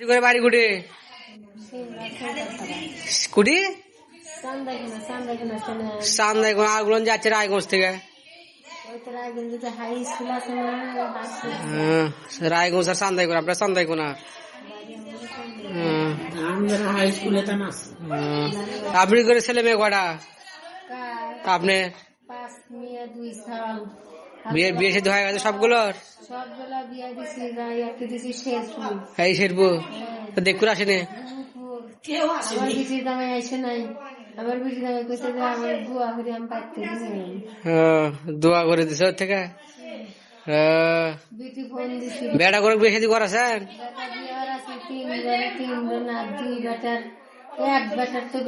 করে বাড়ি কুটি কুটি চান্দাইখানা চান্দাইখানা শোনে চান্দাই যাচ্ছে রায়গঞ্জ থেকে। রায়গঞ্জ হ্যাঁ, রায়গঞ্জ আর চান্দাই কোনা আপনার হ্যাঁ। আপনি করে ছেলে মেয়ে কটা আপনি? বিয়ে বিয়ে সাথে হয়ে গেছে সবগুলোর? যাই শেরপুর। এই দেখুন আসেনি? করে দিছি দোয়া করে দিছে ওর থেকে? বিটি করে বিয়ে করাছেন? বেটা এক বেটার তো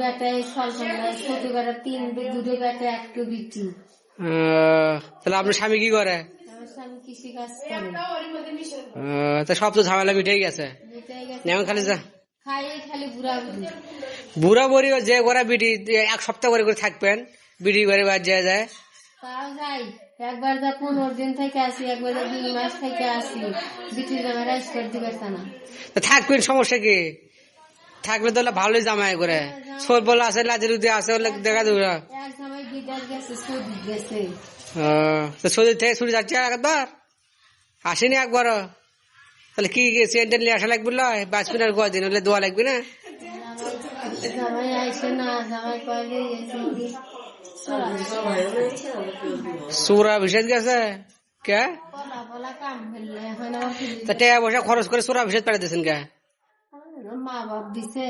ছোট বেটার তিন দুটো বেটা একটু বিটি। তাহলে আপনার স্বামী কি করে? আমার স্বামী কৃষি কাজ করে। তা সব তো ঝামেলা মিটেই গেছে। এখন খালি যা। খাই বুড়া বুড়ি। বড়ি যে করে বিটি এক সপ্তাহ করে করে থাকবেন বিটি করে বাদ যায়। যায় একবার যা পনেরো দিন থেকে আসি একবার যা দুই মাস থেকে আসি বিটির জামা রাইস করে দিবে না। তা থাকবেন সমস্যা কি? থাকলে তো ভালোই জামাই করে। সোর বলে আছে লাজের উদে আছে ওগুলো দেখা দেবে না। এক সময় বিদার গেছে সৌদি গেছে হ্যাঁ, তো সৌদি থেকে ছুটি যাচ্ছে একবার আসেনি একবারও তাহলে কি সেন্টার নিয়ে আসা লাগবে লয় বাঁচবেন আর কদিন হলে দোয়া লাগবে না জামাই- জামাই আইসে না জামাই কয়লে সুরা ভিসেদ গেছে কে পলা পলা কাম ফেললে এখন আমার ফিরি- তা টাকা পয়সা খরচ করে সুরা ভিসেদ পাঠিয়ে দিয়েছেন কে মা বাপ দিছে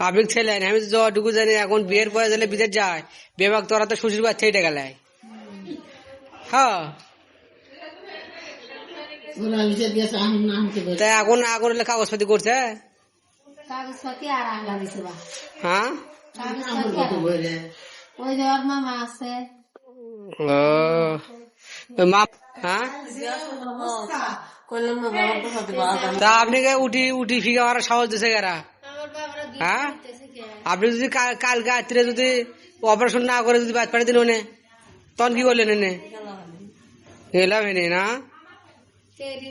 আপনি ছেলেন আমি তো যতটুকু জানি এখন বিয়ের পরে দিলে বিদেশ যায় বেবাক তোরা তো শ্বশুর বাড়ি থেকে টাকা লাই হ্যাঁ এখন এখন হলে কাগজপাতি করছে? হ্যাঁ। হ্যাঁ? তো আপনি উঠি উঠি ফিকে মারা সাহস দিছে বাবারা হ্যাঁ দিতেছে কে আপনি যদি কাল- কালকে রাত্রে যদি অপারেশন না করে যদি বাদ পাঠিয়ে দিন ওনে তখন কি করলেন এনে এলাম এনে না তেরি